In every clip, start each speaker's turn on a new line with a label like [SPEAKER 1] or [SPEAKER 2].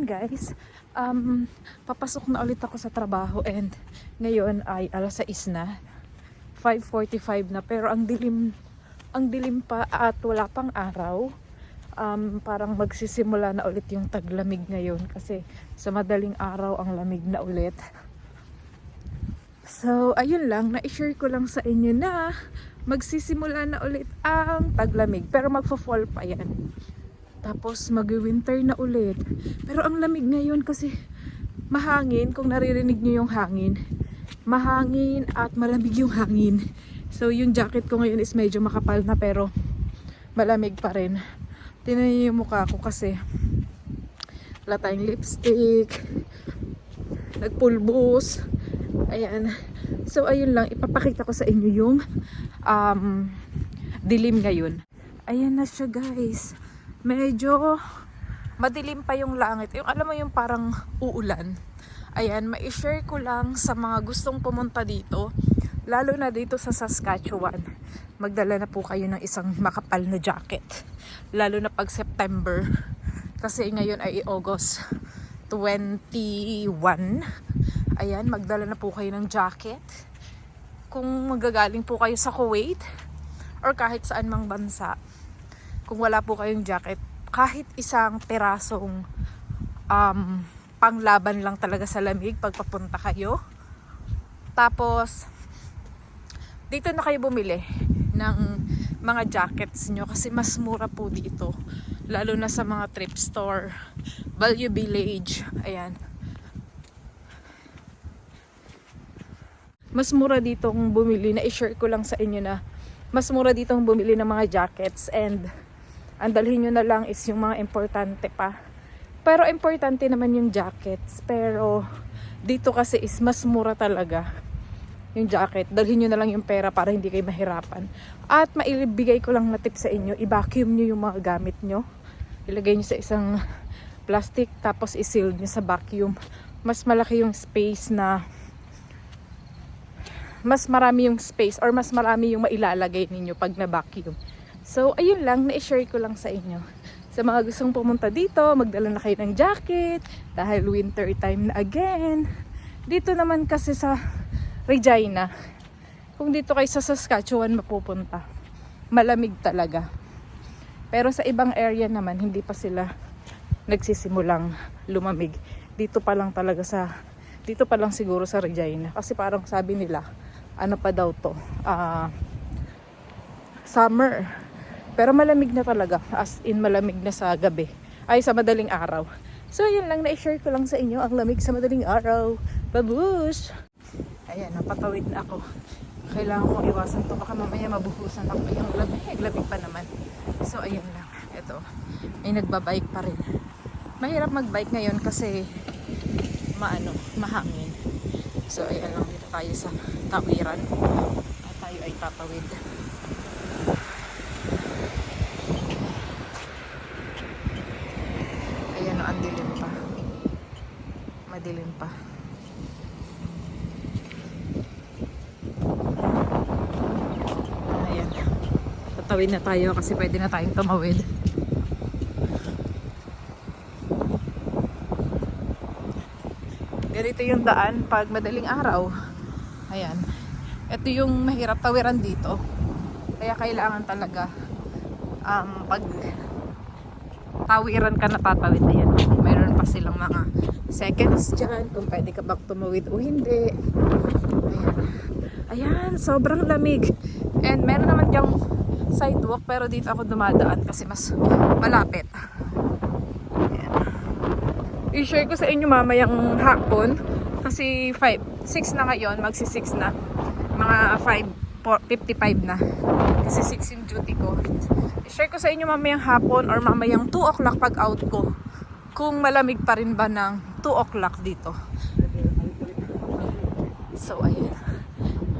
[SPEAKER 1] ayan guys, um, papasok na ulit ako sa trabaho and ngayon ay alas 6 na. 5.45 na pero ang dilim, ang dilim pa at wala pang araw. Um, parang magsisimula na ulit yung taglamig ngayon kasi sa madaling araw ang lamig na ulit. So, ayun lang, na-share ko lang sa inyo na magsisimula na ulit ang taglamig pero magfo-fall pa yan. Tapos mag-winter na ulit. Pero ang lamig ngayon kasi mahangin, kung naririnig nyo yung hangin. Mahangin at malamig yung hangin. So yung jacket ko ngayon is medyo makapal na pero malamig pa rin. Tinan niyo yung mukha ko kasi wala tayong lipstick. Nagpulbos. Ayan. So ayun lang, ipapakita ko sa inyo yung um, dilim ngayon. Ayan na siya guys medyo madilim pa yung langit. Yung alam mo yung parang uulan. Ayan, ma-share ko lang sa mga gustong pumunta dito, lalo na dito sa Saskatchewan. Magdala na po kayo ng isang makapal na jacket. Lalo na pag September. Kasi ngayon ay August 21. Ayan, magdala na po kayo ng jacket. Kung magagaling po kayo sa Kuwait or kahit saan mang bansa, kung wala po kayong jacket, kahit isang terasong um, panglaban lang talaga sa lamig pag papunta kayo. Tapos, dito na kayo bumili ng mga jackets nyo kasi mas mura po dito. Lalo na sa mga trip store, Value Village, ayan. Mas mura ditong bumili, na-share ko lang sa inyo na mas mura ditong bumili ng mga jackets and ang dalhin nyo na lang is yung mga importante pa. Pero importante naman yung jackets. Pero dito kasi is mas mura talaga yung jacket. Dalhin nyo na lang yung pera para hindi kayo mahirapan. At mailibigay ko lang na tip sa inyo, i-vacuum nyo yung mga gamit nyo. Ilagay nyo sa isang plastic tapos i-seal nyo sa vacuum. Mas malaki yung space na mas marami yung space or mas marami yung mailalagay ninyo pag na-vacuum. So, ayun lang, na-share ko lang sa inyo. Sa mga gustong pumunta dito, magdala na kayo ng jacket dahil winter time na again. Dito naman kasi sa Regina, kung dito kayo sa Saskatchewan mapupunta, malamig talaga. Pero sa ibang area naman, hindi pa sila nagsisimulang lumamig. Dito pa lang talaga sa, dito pa lang siguro sa Regina. Kasi parang sabi nila, ano pa daw to, ah, summer. Pero malamig na talaga, as in malamig na sa gabi. Ay, sa madaling araw. So, yun lang, na-share ko lang sa inyo ang lamig sa madaling araw. Babush! Ayan, napatawid na ako. Kailangan kong iwasan to. Baka mamaya mabuhusan ako yung lamig. Lamig pa naman. So, ayun lang. Ito, may nagbabike pa rin. Mahirap magbike ngayon kasi maano, mahangin. So, ayan lang dito tayo sa tawiran. At tayo ay tatawid. Ayan o, ang dilim pa. Madilim pa. Ayan. Tatawid na tayo kasi pwede na tayong tumawid. Ganito yung daan pag madaling araw. Ayan. Ito yung mahirap tawiran dito. Kaya kailangan talaga um, pag tawiran ka na tatawid ayan. Mayroon pa silang mga seconds dyan kung pwede ka bang tumawid o hindi. Ayan. Ayan, sobrang lamig. And meron naman diyang sidewalk pero dito ako dumadaan kasi mas malapit. I-share ko sa inyo mamayang hapon kasi 5, 6 na ngayon, magsi 6 na. Mga 5, 55 na. Kasi 6 yung duty ko. I-share ko sa inyo mamayang hapon or mamayang 2 o'clock pag out ko. Kung malamig pa rin ba ng 2 o'clock dito. So, ayan.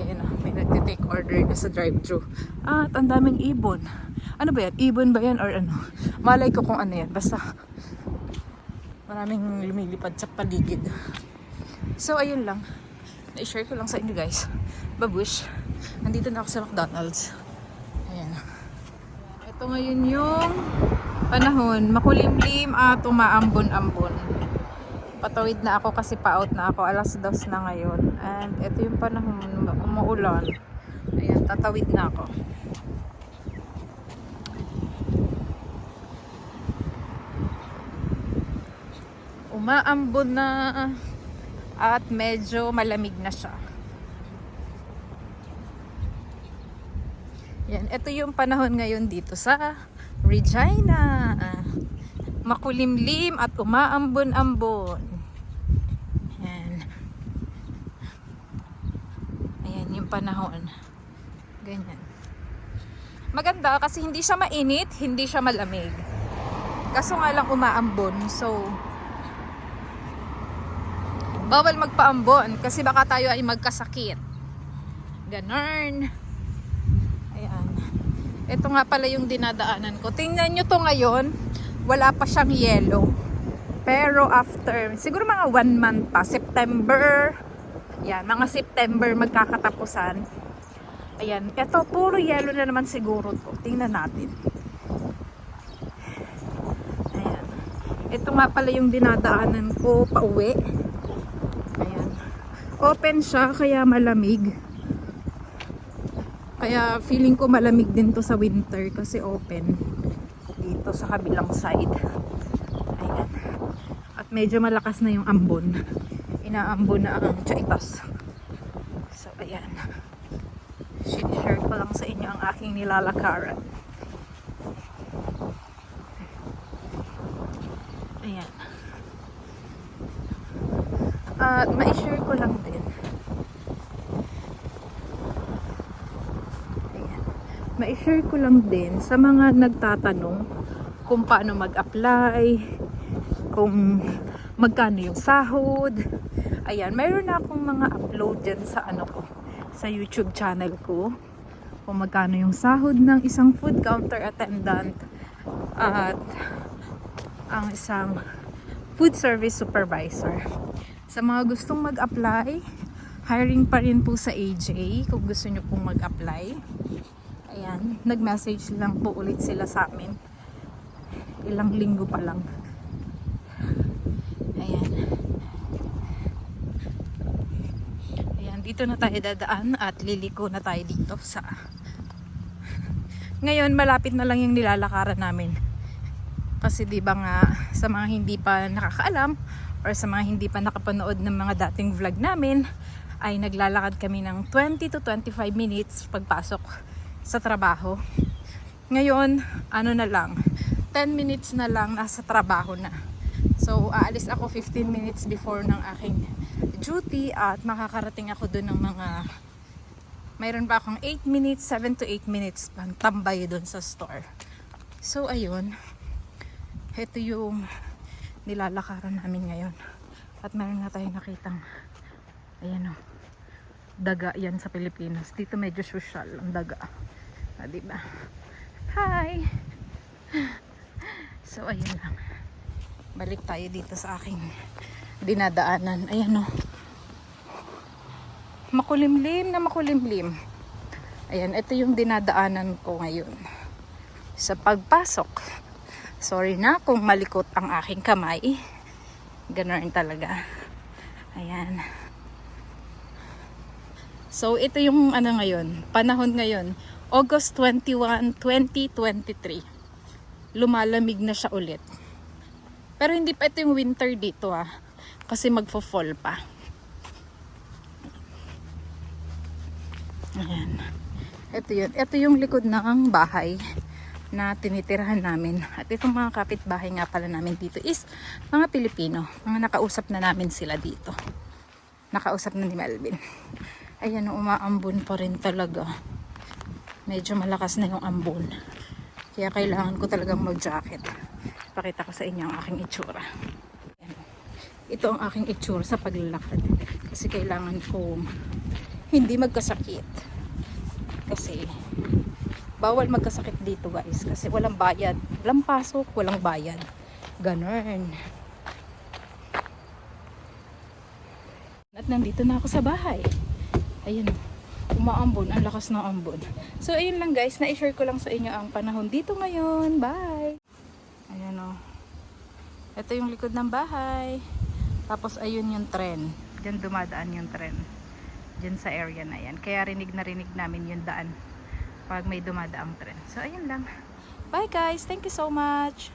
[SPEAKER 1] Ayan na, may nagtitake order na sa drive-thru. At ang daming ibon. Ano ba yan? Ibon ba yan or ano? Malay ko kung ano yan. Basta maraming lumilipad sa paligid. So, ayun lang. Na-share ko lang sa inyo guys. Babush. Nandito na ako sa McDonald's. Ayan. Ito ngayon yung Panahon, makulimlim at umaambon-ambon. Patawid na ako kasi pa-out na ako. Alas dos na ngayon. And ito yung panahon, umuulan. Ayan, tatawid na ako. Umaambon na at medyo malamig na siya. Yan, ito yung panahon ngayon dito sa Regina. Makulimlim at umaambon-ambon. Yan. Ayan yung panahon. Ganyan. Maganda kasi hindi siya mainit, hindi siya malamig. Kaso nga lang umaambon. So, bawal magpaambon kasi baka tayo ay magkasakit. Ganon. Ito nga pala yung dinadaanan ko. Tingnan nyo to ngayon. Wala pa siyang yellow. Pero after, siguro mga one month pa. September. Yan, mga September magkakatapusan. Ayan. Ito, puro yellow na naman siguro to. Tingnan natin. Ayan. Ito nga pala yung dinadaanan ko pa uwi. Ayan. Open siya, kaya malamig. Kaya feeling ko malamig din to sa winter kasi open dito sa kabilang side. Ayan. At medyo malakas na yung ambon. Inaambon na ang chaitas. So, ayan. Share ko lang sa inyo ang aking nilalakaran. Ayan. At ma-share ko lang din. Ayan. Ma-share ko lang din sa mga nagtatanong kung paano mag-apply, kung magkano yung sahod. Ayan, mayroon na akong mga upload dyan sa ano ko, sa YouTube channel ko. Kung magkano yung sahod ng isang food counter attendant at ang isang food service supervisor. Sa mga gustong mag-apply, hiring pa rin po sa AJ kung gusto nyo pong mag-apply. Ayan, nag-message lang po ulit sila sa amin. Ilang linggo pa lang. Ayan. Ayan, dito na tayo dadaan at liliko na tayo dito sa ngayon malapit na lang yung nilalakaran namin kasi di ba nga sa mga hindi pa nakakaalam or sa mga hindi pa nakapanood ng mga dating vlog namin ay naglalakad kami ng 20 to 25 minutes pagpasok sa trabaho. Ngayon ano na lang 10 minutes na lang nasa trabaho na. So aalis ako 15 minutes before ng aking duty at makakarating ako dun ng mga mayroon pa akong 8 minutes 7 to 8 minutes pang tambay dun sa store. So ayun. Ito yung nilalakaran namin ngayon. At meron na tayong nakitang ayan o daga yan sa Pilipinas. Dito medyo social ang daga. Ah, diba? Hi! So ayun lang. Balik tayo dito sa aking dinadaanan. Ayan o makulimlim na makulimlim. Ayan ito yung dinadaanan ko ngayon. Sa pagpasok. Sorry na kung malikot ang aking kamay. Ganoon talaga. Ayan so ito yung ano ngayon panahon ngayon August 21, 2023 lumalamig na siya ulit pero hindi pa ito yung winter dito ah kasi magfo-fall pa ayan ito yun ito yung likod ng bahay na tinitirahan namin. At itong mga kapitbahay nga pala namin dito is mga Pilipino. Mga nakausap na namin sila dito. Nakausap na ni Melvin. Ayan, umaambon pa rin talaga. Medyo malakas na yung ambon. Kaya kailangan ko talagang mag-jacket. Pakita ko sa inyo ang aking itsura. Ito ang aking itsura sa paglalakad. Kasi kailangan ko hindi magkasakit. Kasi bawal magkasakit dito guys kasi walang bayad walang pasok, walang bayad ganun at nandito na ako sa bahay ayun umaambon, ang lakas ng ambon so ayun lang guys, na-share ko lang sa inyo ang panahon dito ngayon bye Ito yung likod ng bahay. Tapos ayun yung tren. Diyan dumadaan yung tren. Diyan sa area na yan. Kaya rinig na rinig namin yung daan pag may dumadaang tren. So ayun lang. Bye guys. Thank you so much.